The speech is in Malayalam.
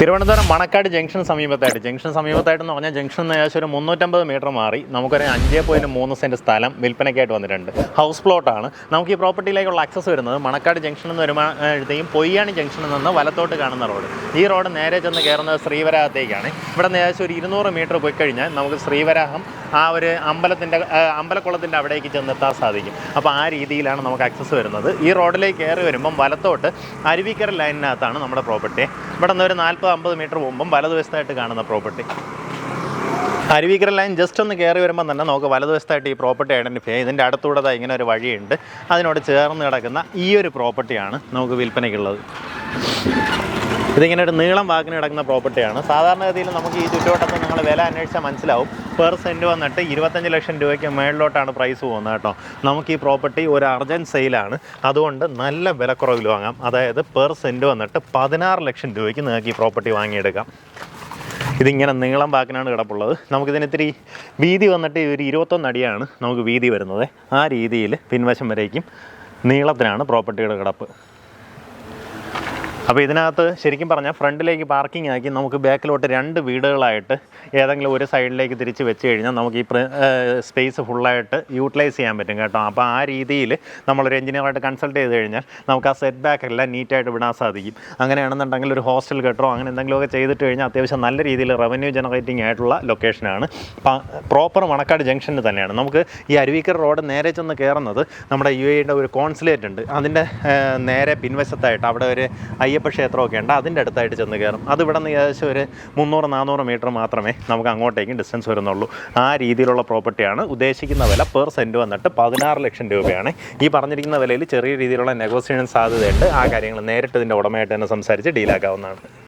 തിരുവനന്തപുരം മണക്കാട് ജംഗ്ഷൻ സമീപത്തായിട്ട്. ജംഗ്ഷൻ സമീപത്തായിട്ട് എന്ന് പറഞ്ഞാൽ ജംഗ്ഷൻ നിന്ന് ഏകദേശം ഒരു മുന്നൂറ്റമ്പത് മീറ്റർ മാറി. നമുക്കൊരു അഞ്ച് പോയിന്റ് മൂന്ന് സെന്റ് സ്ഥലം വിൽപ്പനയ്ക്കായിട്ട് വന്നിട്ടുണ്ട്. ഹൗസ് പ്ലോട്ടാണ് നമുക്ക് ഈ പ്രോപ്പർട്ടിയിലേക്കുള്ള ആക്സസ് വരുന്നത് മണക്കാട് ജംഗ്ഷനിൽ നിന്ന് വരുമ്പോഴത്തേക്കും പൊയ്യാണി ജംഗ്ഷനിൽ നിന്ന് വലത്തോട്ട് കാണുന്ന റോഡ് ഈ റോഡ് നേരെ ചെന്ന് കയറുന്നത് ശ്രീവരാഹത്തേക്കാണ്. ഇവിടെ നിന്ന് ഏകദേശം ഒരു ഇരുന്നൂറ് മീറ്റർ പോയി കഴിഞ്ഞാൽ നമുക്ക് ശ്രീവരാഹം ആ ഒരു അമ്പലത്തിന്റെ അമ്പലക്കുളത്തിന്റെ അവിടേക്ക് ചെന്നെത്താൻ സാധിക്കും. അപ്പോൾ ആ രീതിയിലാണ് നമുക്ക് ആക്സസ് വരുന്നത്. ഈ റോഡിലേക്ക് കയറി വരുമ്പം വലത്തോട്ട് അരുവിക്കര ലൈനിനകത്താണ് നമ്മുടെ പ്രോപ്പർട്ടി ഇവിടെ നിന്ന് ഒരു നാൽപ്പത് അമ്പത് മീറ്റർ പോകുമ്പം വലതുവശത്തായിട്ട് കാണുന്ന പ്രോപ്പർട്ടി അരുവിക്കര ലൈൻ ജസ്റ്റ് ഒന്ന് കയറി വരുമ്പോൾ തന്നെ നമുക്ക് വലതുവശത്തായിട്ട് ഈ പ്രോപ്പർട്ടി ഐഡന്റിഫൈ ചെയ്യാം. ഇതിന്റെ അടുത്തൂടെ ഇങ്ങനെ ഒരു വഴിയുണ്ട്. അതിനോട് ചേർന്ന് കിടക്കുന്ന ഈ ഒരു പ്രോപ്പർട്ടിയാണ് നമുക്ക് വിൽപ്പനയ്ക്കുള്ളത്. ഇതിങ്ങനെ ഒരു നീളം വാക്കിന് കിടക്കുന്ന പ്രോപ്പർട്ടിയാണ് സാധാരണഗതിയിൽ നമുക്ക് ഈ ചുറ്റുവട്ടത്ത് നിങ്ങൾ വില അന്വേഷിച്ചാൽ മനസ്സിലാവും. പെർ സെന്റ് വന്നിട്ട് ഇരുപത്തഞ്ച് ലക്ഷം രൂപയ്ക്ക് മേളിലോട്ടാണ് പ്രൈസ് പോകുന്നത് കേട്ടോ. നമുക്ക് ഈ പ്രോപ്പർട്ടി ഒരു അർജന്റ് സെയിലാണ് അതുകൊണ്ട് നല്ല വിലക്കുറവിൽ വാങ്ങാം. അതായത് പെർ സെന്റ് വന്നിട്ട് പതിനാറ് ലക്ഷം രൂപയ്ക്ക് നിങ്ങൾക്ക് ഈ പ്രോപ്പർട്ടി വാങ്ങിയെടുക്കാം. ഇതിങ്ങനെ നീളം വാക്കിനാണ് കിടപ്പുള്ളത്. നമുക്കിതിന് ഇത്തിരി വീതി വന്നിട്ട് ഒരു ഇരുപത്തൊന്ന് അടിയാണ് നമുക്ക് വീതി വരുന്നത്. ആ രീതിയിൽ പിൻവശം വരേക്കും നീളത്തിനാണ് പ്രോപ്പർട്ടിയുടെ കിടപ്പ്. അപ്പോൾ ഇതിനകത്ത് ശരിക്കും പറഞ്ഞാൽ ഫ്രണ്ടിലേക്ക് പാർക്കിംഗ് ആക്കി നമുക്ക് ബാക്കിലോട്ട് രണ്ട് വീടുകളായിട്ട് ഏതെങ്കിലും ഒരു സൈഡിലേക്ക് തിരിച്ച് വെച്ച് കഴിഞ്ഞാൽ നമുക്ക് ഈ സ്പേസ് ഫുള്ളായിട്ട് യൂട്ടിലൈസ് ചെയ്യാൻ പറ്റും കേട്ടോ. അപ്പോൾ ആ രീതിയിൽ നമ്മളൊരു എഞ്ചിനീയറായിട്ട് കൺസൾട്ട് ചെയ്ത് കഴിഞ്ഞാൽ നമുക്ക് ആ സെറ്റ് ബാക്ക് എല്ലാം നീറ്റായിട്ട് വിടാൻ സാധിക്കും. അങ്ങനെയാണെന്നുണ്ടെങ്കിൽ ഒരു ഹോസ്റ്റൽ കെട്ടോ അങ്ങനെ എന്തെങ്കിലുമൊക്കെ ചെയ്തിട്ട് കഴിഞ്ഞാൽ അത്യാവശ്യം നല്ല രീതിയിൽ റവന്യൂ ജനറേറ്റിംഗ് ആയിട്ടുള്ള ലൊക്കേഷനാണ് പ്രോപ്പർ മണക്കാട് ജംഗ്ഷനിൽ തന്നെയാണ്. നമുക്ക് ഈ അരുവിക്കർ റോഡ് നേരെ ചെന്ന് കയറുന്നത് നമ്മുടെ യു എയുടെ ഒരു കോൺസുലേറ്റ് ഉണ്ട്. അതിന്റെ നേരെ പിൻവശത്തായിട്ട് അവിടെ ഒരു അയ്യപ്പ ക്ഷേത്രമൊക്കെ ഉണ്ട്. അതിന്റെ അടുത്തായിട്ട് ചെന്ന് കയറും. അത് ഇവിടെ നിന്ന് ഏകദേശം ഒരു മുന്നൂറ് നാനൂറ് മീറ്റർ മാത്രമേ നമുക്ക് അങ്ങോട്ടേക്കും ഡിസ്റ്റൻസ് വരുന്നുള്ളൂ. ആ രീതിയിലുള്ള പ്രോപ്പർട്ടിയാണ് ഉദ്ദേശിക്കുന്ന വില പെർ സെന്റ് വന്നിട്ട് പതിനാറ് ലക്ഷം രൂപയാണ്. ഈ പറഞ്ഞിരിക്കുന്ന വിലയിൽ ചെറിയ രീതിയിലുള്ള നെഗോസിയേഷൻ സാധ്യതയുണ്ട്. ആ കാര്യങ്ങൾ നേരിട്ട് ഇതിന്റെ ഉടമയായിട്ട് തന്നെ സംസാരിച്ച് ഡീലാക്കാവുന്നതാണ്